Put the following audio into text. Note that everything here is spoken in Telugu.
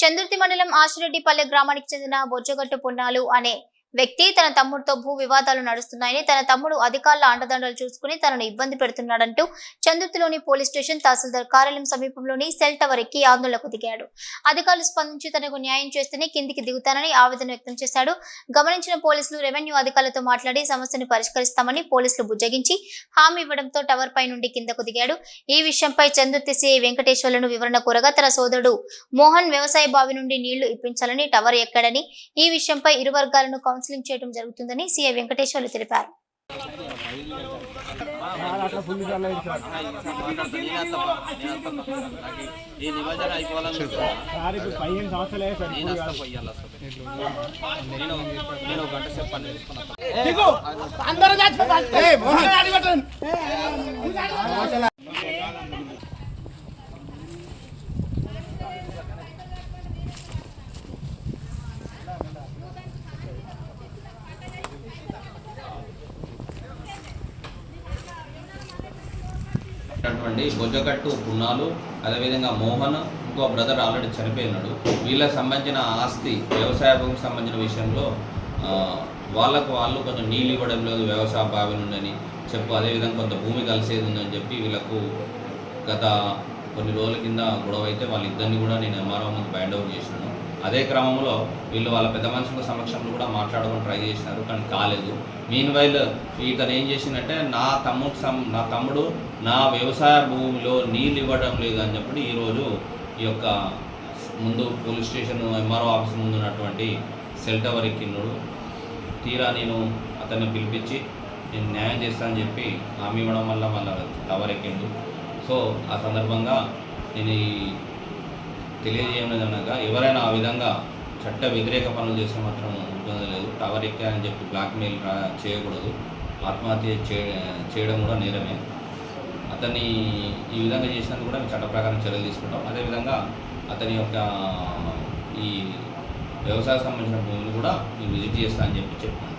చందుర్తి మండలం ఆసిరెడ్డిపల్లె గ్రామానికి చెందిన బొజ్జగట్టు పున్నాలు అనే వ్యక్తి తన తమ్ముడితో భూ వివాదాలు నడుస్తున్నాయని తన తమ్ముడు అధికారుల అండదండలు చూసుకుని తనను ఇబ్బంది పెడుతున్నాడంటూ చందుర్తిలోని పోలీస్ స్టేషన్ తహసీల్దార్ కార్యాలయం సమీపంలోని సెల్ టవర్ ఎక్కి ఆందోళనకు దిగాడు. అధికారులు స్పందించి తనకు న్యాయం చేస్తేనే కిందికి దిగుతానని ఆవేదన వ్యక్తం చేశాడు. గమనించిన పోలీసులు రెవెన్యూ అధికారులతో మాట్లాడి సమస్యను పరిష్కరిస్తామని పోలీసులు బుజ్జగించి హామీ ఇవ్వడంతో టవర్ పై నుండి కిందకు దిగాడు. ఈ విషయంపై చందుర్తి సిఐ వెంకటేశ్వర్లను వివరణ కోరగా తన సోదరుడు మోహన్ వ్యవసాయ బావి నుండి నీళ్ళు ఇప్పించాలని టవర్ ఎక్కడని ఈ విషయంపై ఇరు వర్గాలను కౌన్సిలింగ్ చేయడం జరుగుతుందని సీఏ వెంకటేశ్వర్లు తెలిపారు. ఈ అయిపోవాలని నేను వస్తా పోయాలి నేను నేను గంట సేపు పని అటువంటి బొజ్జగట్టు పున్నాలు అదేవిధంగా మోహన్ ఇంకో బ్రదర్ ఆల్రెడీ చనిపోయినాడు. వీళ్ళకి సంబంధించిన ఆస్తి వ్యవసాయ భూమికి సంబంధించిన విషయంలో వాళ్ళకు వాళ్ళు కొంచెం నీళ్ళు ఇవ్వడం లేదు వ్యవసాయ బావి నుండని చెప్పు. అదేవిధంగా కొంత భూమి కలిసేది ఉందని చెప్పి వీళ్ళకు గత కొన్ని రోజుల కింద గొడవ అయితే వాళ్ళిద్దరిని కూడా నేను ఎంఆర్ఓ ముందు బ్యాండ్ అవుట్ చేసినాను అదే క్రమంలో వీళ్ళు వాళ్ళ పెద్ద మనుషుల సమక్షంలో కూడా మాట్లాడమని ట్రై చేసినారు కానీ కాలేదు. మీన్ వైల్ ఇతను ఏం చేసిందంటే నా తమ్ముడు సం నా తమ్ముడు నా వ్యవసాయ భూమిలో నీళ్ళు ఇవ్వడం లేదు అని చెప్పి ఈరోజు ఈ యొక్క ముందు పోలీస్ స్టేషన్ ఎంఆర్ఓ ఆఫీస్ ముందు ఉన్నటువంటి సెల్ టవర్ ఎక్కిన్నాడు తీరా నేను అతన్ని పిలిపించి నేను న్యాయం చేస్తానని చెప్పి హామీ ఇవ్వడం వల్ల మళ్ళీ టవర్ ఎక్కిండు. సో ఆ సందర్భంగా నేను ఈ తెలియజేయడం అనగా ఎవరైనా ఆ విధంగా చట్ట వ్యతిరేక పనులు చేస్తే మాత్రం ఇబ్బంది లేదు. టవర్ ఎక్కాయని చెప్పి బ్లాక్మెయిల్ చేయకూడదు. ఆత్మహత్య చేయడం కూడా నేరమే. అతన్ని ఈ విధంగా చేసినందుకు కూడా మేము చట్ట ప్రకారం చర్యలు తీసుకుంటాం. అదేవిధంగా అతని యొక్క ఈ వ్యవసాయ సంబంధించిన భూమిని కూడా మేము విజిట్ చేస్తానని చెప్పి చెప్పాను